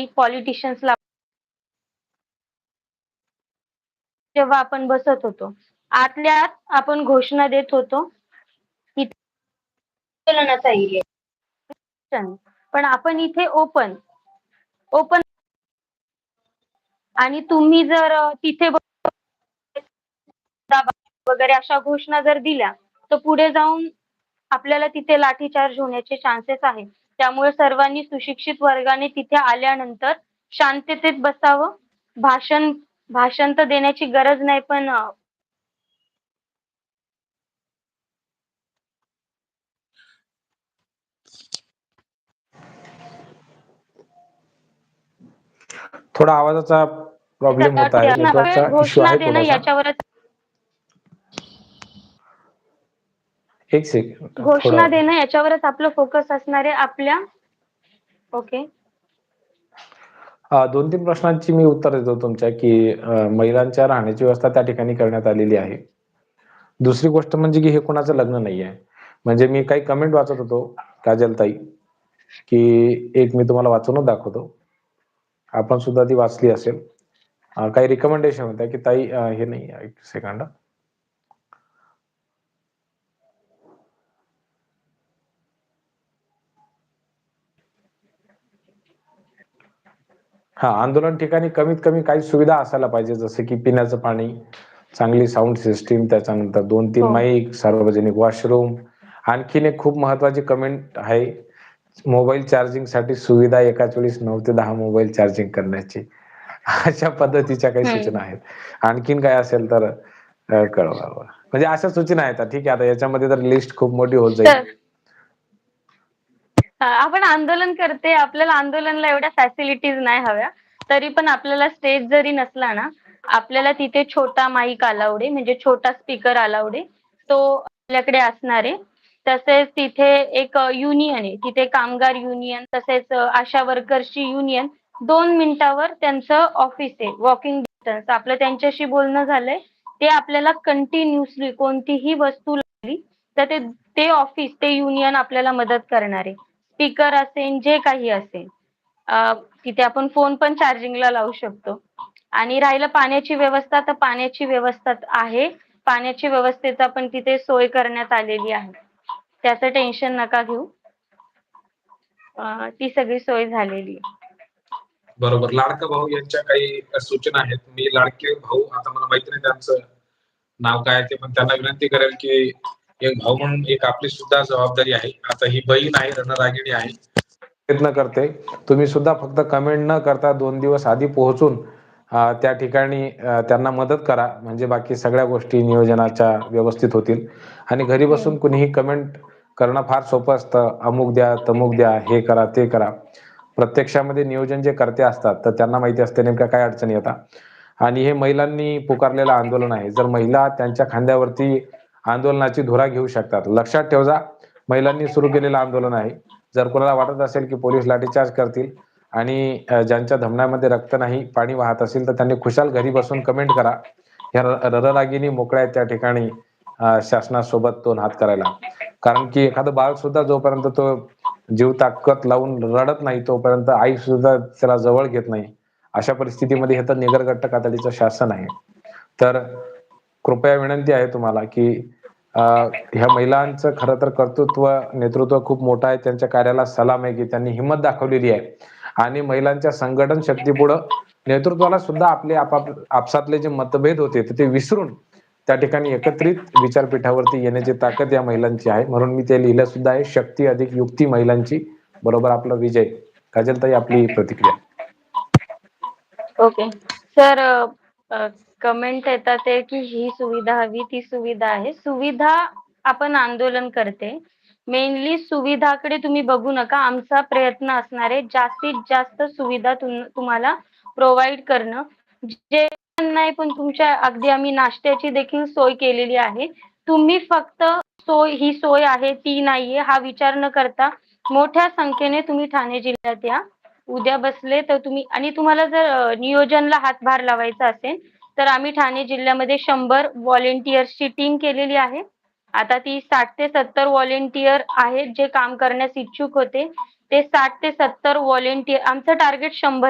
आणि पॉलिटिशियन्सला जेव्हा आपण बसत होतो. आतल्या आत आपण घोषणा देत होतो आंदोलनाचा एरिया पण आपण इथे ओपन ओपन आणि तुम्ही जर तिथे वगैरे अशा घोषणा जर दिल्या तर पुढे जाऊन आपल्याला तिथे लाठीचार्ज होण्याचे चान्सेस आहेत. त्यामुळे सर्वांनी सुशिक्षित वर्गाने तिथे आल्यानंतर शांततेत बसावं. भाषण भाषण तर देण्याची गरज नाही पण थोडा आवाजाचा प्रॉब्लेम होत आहे. याच्यावरच एक सेकंड घोषणा देणं याच्यावरच आपलं फोकस असणार आहे आपल्या. ओके दोन तीन प्रश्नांची मी उत्तर देतो तुमच्या की महिलांच्या राहण्याची व्यवस्था त्या ठिकाणी करण्यात आलेली आहे. दुसरी गोष्ट म्हणजे की हे कोणाचं लग्न नाही आहे म्हणजे मी काही कमेंट वाचत होतो काजलताई की एक मी तुम्हाला वाचूनच दाखवतो. आपण सुद्धा ती वाचली असेल. काही रिकमेंडेशन होत्या की ताई हे नाही एक सेकंड हा आंदोलन ठिकाणी कमीत कमी काही सुविधा असायला पाहिजे जसं की पिण्याचं पाणी चांगली साऊंड सिस्टीम त्याच्यानंतर दोन तीन हो. माईक सार्वजनिक वॉशरूम आणखीन एक खूप महत्वाची कमेंट आहे मोबाईल चार्जिंगसाठी सुविधा एकाच वेळेस नऊ ते दहा मोबाईल चार्जिंग करण्याची. अशा पद्धतीच्या काही. सूचना आहेत. आणखीन काय असेल तर अ, कळवावं म्हणजे अशा सूचना आहेत ठीक आहे आता याच्यामध्ये तर लिस्ट खूप मोठी होत जाईल. आपण आंदोलन करते आपल्याला आंदोलनला एवढ्या फॅसिलिटीज नाही हव्या. तरी पण आपल्याला स्टेज जरी नसला ना आपल्याला तिथे छोटा माईक अलाउड आहे म्हणजे छोटा स्पीकर अलाउड आहे. तो आपल्याकडे असणार आहे. तसेच तिथे एक युनियन आहे. तिथे कामगार युनियन तसेच अ, आशा वर्कर्सची युनियन दोन मिनिटावर त्यांचं ऑफिस आहे वॉकिंग डिस्टन्स आपलं त्यांच्याशी बोलणं झालंय. ते आपल्याला कंटिन्युअसली कोणतीही वस्तू लागली तर ते ते ऑफिस ते युनियन आपल्याला मदत करणार आहे. स्पीकर असेल जे काही असेल तिथे आपण फोन पण चार्जिंगला लावू शकतो. आणि राहिलं पाण्याची व्यवस्था तर पाण्याची व्यवस्था आहे. पाण्याची व्यवस्थेचा पण तिथे सोय करण्यात आलेली आहे. त्याचं टेन्शन नका घेऊ. ती सगळी सोय झालेली बरोबर. लाडका भाऊ यांच्या काही सूचना आहेत. मी लाडके भाऊ आता मला माहिती नाही त्यांचं नाव काय ते पण त्यांना विनंती करेल की एक भाऊ म्हणून एक आपली सुद्धा जबाबदारी आहे. आता ही बहीण आहे रणरागिणी आहे. प्रयत्न करते. तुम्ही सुद्धा फक्त कमेंट न करता दोन दिवस आधी पोहोचून त्या ठिकाणी त्यांना मदत करा. म्हणजे बाकी सगळ्या गोष्टी नियोजनाच्या व्यवस्थित होतील. आणि घरी बसून कुणीही कमेंट करणं फार सोपं असतं. अमुक द्या तमुक द्या हे करा ते करा. प्रत्यक्षामध्ये नियोजन जे करते असतात तर त्यांना माहिती असते नेमक्या काय अडचणी येतात. आणि हे महिलांनी पुकारलेलं आंदोलन आहे. जर महिला त्यांच्या खांद्यावरती आंदोलनाची धुरा घेऊ शकतात. लक्षात ठेवजा महिलांनी सुरू केलेलं आंदोलन आहे. जर कोणाला वाटत असेल की पोलीस लाठीचार्ज करतील आणि ज्यांच्या धमण्यामध्ये रक्त नाही पाणी वाहत असेल तर त्यांनी खुशाल घरी बसून कमेंट करा. ह्या रररागिनी मोकळ्या त्या ठिकाणी शासनासोबत दोन हात करायला. कारण की एखादं बाळ सुद्धा जोपर्यंत तो जीव ताकद लावून रडत नाही तोपर्यंत आई सुद्धा त्याला जवळ घेत नाही. अशा परिस्थितीमध्ये हे तर निगरगट्ट कातडीचं शासन आहे. तर कृपया विनंती आहे तुम्हाला की ह्या महिलांचं खरं तर कर्तृत्व नेतृत्व खूप मोठं आहे. त्यांच्या कार्याला सलाम आहे की त्यांनी हिंमत दाखवलेली आहे. आणि महिलांच्या संघटन शक्तीपुढं नेतृत्वाला सुद्धा आपले आपसातले जे मतभेद होते तर ते विसरून त्या ठिकाणी एकत्रित विचारपीठावरती येण्याची ताकद या महिलांची आहे. म्हणून मी ते लिहिलं सुद्धा आहे शक्ती अधिक युक्ती महिलांची. बरोबर आपला विजय. काजलताई आपली प्रतिक्रिया. ओके. सर कमेंट येतात की ही सुविधा हवी ती सुविधा आहे. सुविधा आपण आंदोलन करते. मेनली सुविधाकडे तुम्ही बघू नका. आमचा प्रयत्न असणार आहे जास्तीत जास्त सुविधा तुम तुम्हाला प्रोव्हाइड करणं. जे नाही पण तुमच्या अगदी आम्ही नाश्त्याची देखील सोय केलेली आहे. तुम्ही फक्त सोय ही सोय आहे ती नाहीये हा विचार न करता मोठ्या संख्येने तुम्ही ठाणे जिल्ह्यात या. उद्या बसले तर तुम्ही आणि तुम्हाला जर नियोजनला हातभार लावायचा असेल तर आम्ही ठाणे जिल्ह्यामध्ये शंभर व्हॉलेंटियर्सची टीम केलेली आहे. आता ती साठ ते सत्तर व्हॉलेंटियर आहेत जे काम करण्यास इच्छुक होते. ते साठ ते सत्तर व्हॉलेंटियर आमचं टार्गेट शंभर